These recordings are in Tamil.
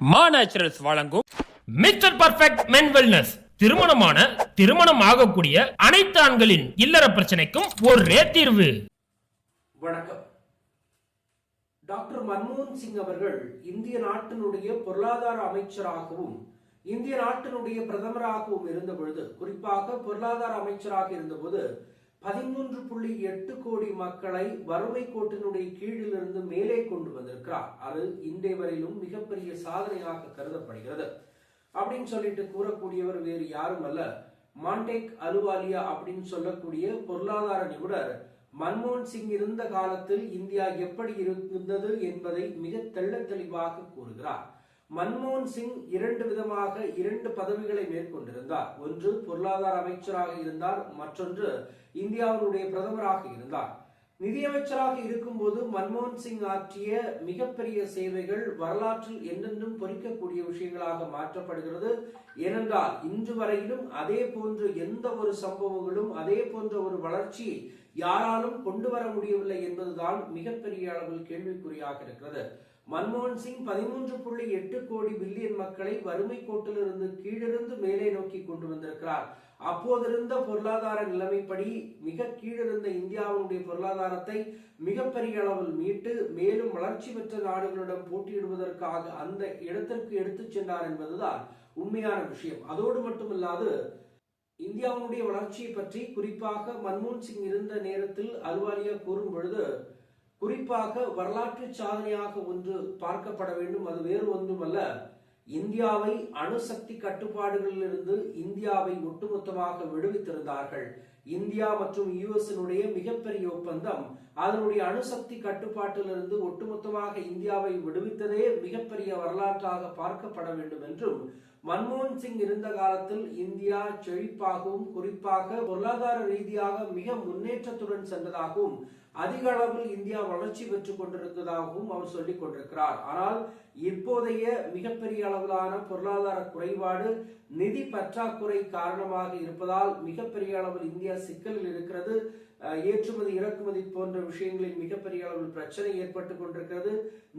மா நேச்சுரல்ஸ் வழங்கும் மிஸ்டர் பர்ஃபெக்ட் மென் வெல்னஸ் திருமணமான திருமணம் ஆகக்கூடிய அனைத்து ஆண்களின் இல்லற பிரச்சனைக்கும் ஒரே தீர்வு. வணக்கம். டாக்டர் மன்மோகன் சிங் அவர்கள் இந்திய நாட்டினுடைய பொருளாதார அமைச்சராகவும் இந்திய நாட்டினுடைய பிரதமராகவும் இருந்த பொழுது குறிப்பாக பொருளாதார அமைச்சராக இருந்தபோது பதிமூன்று புள்ளி எட்டு கோடி மக்களை வறுமை கோட்டினுடைய கீழிலிருந்து மேலே கொண்டு வந்திருக்கிறார். அது இன்றைய வரையிலும் மிகப்பெரிய சாதனையாக கருதப்படுகிறது. அப்படின்னு சொல்லிட்டு கூறக்கூடியவர் வேறு யாரும் அல்ல. மாண்டேக் அலுவாலியா அப்படின்னு சொல்லக்கூடிய பொருளாதார நிபுணர் மன்மோகன் சிங் இருந்த காலத்தில் இந்தியா எப்படி இருந்தது என்பதை மிக தெள்ள தெளிவாக கூறுகிறார். மன்மோகன் சிங் இரண்டு விதமாக இரண்டு பதவிகளை மேற்கொண்டிருந்தார். ஒன்று பொருளாதார அமைச்சராக இருந்தார் மற்றொன்று இந்தியாவினுடைய பிரதமராக இருந்தார். நிதியமைச்சராக இருக்கும்போது மன்மோகன் சிங் ஆற்றிய மிகப்பெரிய சேவைகள் வரலாற்றில் என்றென்றும் பொறிக்கக்கூடிய விஷயங்களாக மாற்றப்படுகிறது. ஏனென்றால் இன்று வரையிலும் அதே போன்ற எந்த ஒரு சம்பவங்களும் அதே போன்ற ஒரு வளர்ச்சி யாராலும் கொண்டு வர முடியவில்லை என்பதுதான் மிகப்பெரிய அளவில் கேள்விக்குறியாக இருக்கிறது. மன்மோகன் சிங் பதிமூன்று புள்ளி எட்டு கோடி பில்லியன் மக்களை வறுமை கோட்டிலிருந்து கீழிருந்து மேலே நோக்கி கொண்டு வந்திருக்கிறார். அப்போதிருந்த பொருளாதார நிலைமைப்படி மிக கீழிருந்த இந்தியாவுடைய பொருளாதாரத்தை மிகப்பெரிய அளவில் மீட்டு மேலும் வளர்ச்சி பெற்ற நாடுகளிடம் போட்டியிடுவதற்காக அந்த இடத்திற்கு எடுத்துச் சென்றார் என்பதுதான் உண்மையான விஷயம். அதோடு மட்டுமில்லாது இந்தியாவுடைய வளர்ச்சியை பற்றி குறிப்பாக மன்மோகன் சிங் இருந்த நேரத்தில் அலுவாலியா கூறும் பொழுது குறிப்பாக வரலாற்று சாதனையாக ஒன்று பார்க்கப்பட வேண்டும். அது வேறு ஒன்றுமல்ல. இந்தியாவை அணுசக்தி கட்டுப்பாடுகளிலிருந்து இந்தியாவை ஒட்டுமொத்தமாக விடுவித்திருந்தார்கள். இந்தியா மற்றும் யுஎஸ்னுடைய மிகப்பெரிய ஒப்பந்தம் அதனுடைய அணுசக்தி கட்டுப்பாட்டிலிருந்து ஒட்டுமொத்தமாக இந்தியாவை விடுவித்ததே மிகப்பெரிய வரலாற்றாக பார்க்கப்பட வேண்டும் என்றும் மன்மோகன் சிங் இருந்த காலத்தில் இந்தியா செழிப்பாகவும் குறிப்பாக பொருளாதார ரீதியாக மிக முன்னேற்றத்துடன் சென்றதாகவும் அதிக அளவில் இந்தியா வளர்ச்சி பெற்றுக் கொண்டிருப்பதாகவும் அவர் சொல்லிக் கொண்டிருக்கிறார். ஆனால் இப்போதைய மிகப்பெரிய அளவிலான பொருளாதார குறைபாடு நிதி பற்றாக்குறை காரணமாக இருப்பதால் மிகப்பெரிய அளவில் இந்தியா சிக்கலில் இருக்கிறது. ஏற்றுமதி இறக்குமதி போன்ற விஷயங்களில் மிகப்பெரிய அளவில் பிரச்சனை ஏற்பட்டு கொண்டிருக்கிறது.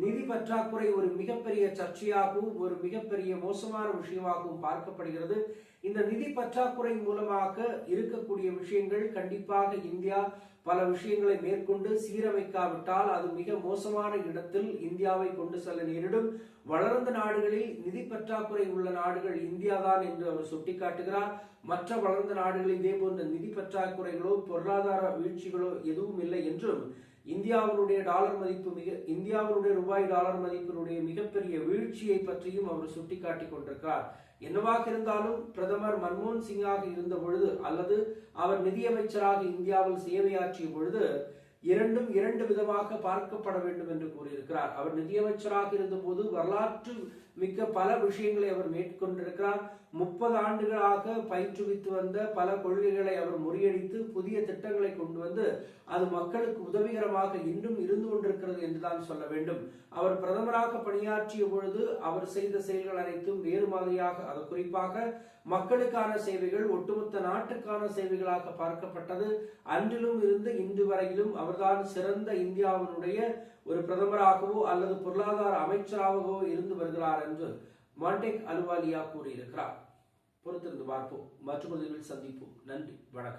நிதி பற்றாக்குறை ஒரு மிகப்பெரிய சர்ச்சையாகவும் ஒரு மிகப்பெரிய மோசமான விஷயமாகவும் பார்க்கப்படுகிறது. இந்த நிதி பற்றாக்குறை மூலமாக இருக்கக்கூடிய விஷயங்கள் கண்டிப்பாக இந்தியா பல விஷயங்களை மேற்கொண்டு சீரமைக்காவிட்டால் அது மிக மோசமான இடத்தில் இந்தியாவை கொண்டு செல்ல நேரிடும். வளர்ந்த நாடுகளில் நிதி பற்றாக்குறை உள்ள நாடுகள் இந்தியா தான் என்று அவர் சுட்டிக்காட்டுகிறார். மற்ற வளர்ந்த நாடுகளில் இதே போன்ற நிதி பற்றாக்குறைகளோ பொருளாதார வீழ்ச்சிகளோ எதுவும் இல்லை என்றும் இந்தியாவினுடைய டாலர் மதிப்பு மிக இந்தியாவினுடைய ரூபாய் டாலர் மதிப்பினுடைய மிகப்பெரிய வீழ்ச்சியை பற்றியும் அவர் சுட்டிக்காட்டி கொண்டிருக்கிறார். என்னவாக இருந்தாலும் பிரதமர் மன்மோகன் சிங்காக இருந்த பொழுது அல்லது அவர் நிதியமைச்சராக இந்தியாவில் சேவையாற்றிய பொழுது இரண்டும் இரண்டு விதமாக பார்க்கப்பட வேண்டும் என்று கூறியிருக்கிறார். அவர் நிதியமைச்சராக இருந்தபோது வரலாற்று மிக்க பல விஷயங்களை அவர் மேற்கொண்டிருக்கிறார். முப்பது ஆண்டுகளாக பயிற்றுவித்து வந்த பல கொள்கைகளை அவர் முறியடித்து புதிய திட்டங்களை கொண்டு வந்து அது மக்களுக்கு உதவிகரமாக இன்னும் இருந்து கொண்டிருக்கிறது என்றுதான் சொல்ல வேண்டும். அவர் பிரதமராக பணியாற்றிய பொழுது அவர் செய்த செயல்கள் அனைத்தும் வேறு மாதிரியாக அது குறிப்பாக மக்களுக்கான சேவைகள் ஒட்டுமொத்த நாட்டுக்கான சேவைகளாக பார்க்கப்பட்டது. அன்றிலும் இருந்து இன்று வரையிலும் அவர்தான் சிறந்த இந்தியாவினுடைய ஒரு பிரதமராகவோ அல்லது பொருளாதார அமைச்சராகவோ இருந்து வருகிறார் என்று மாண்டேக் அலுவாலியா கூறியிருக்கிறார். பொறுத்திருந்து பார்ப்போம். மற்றொரு சந்திப்போம். நன்றி. வணக்கம்.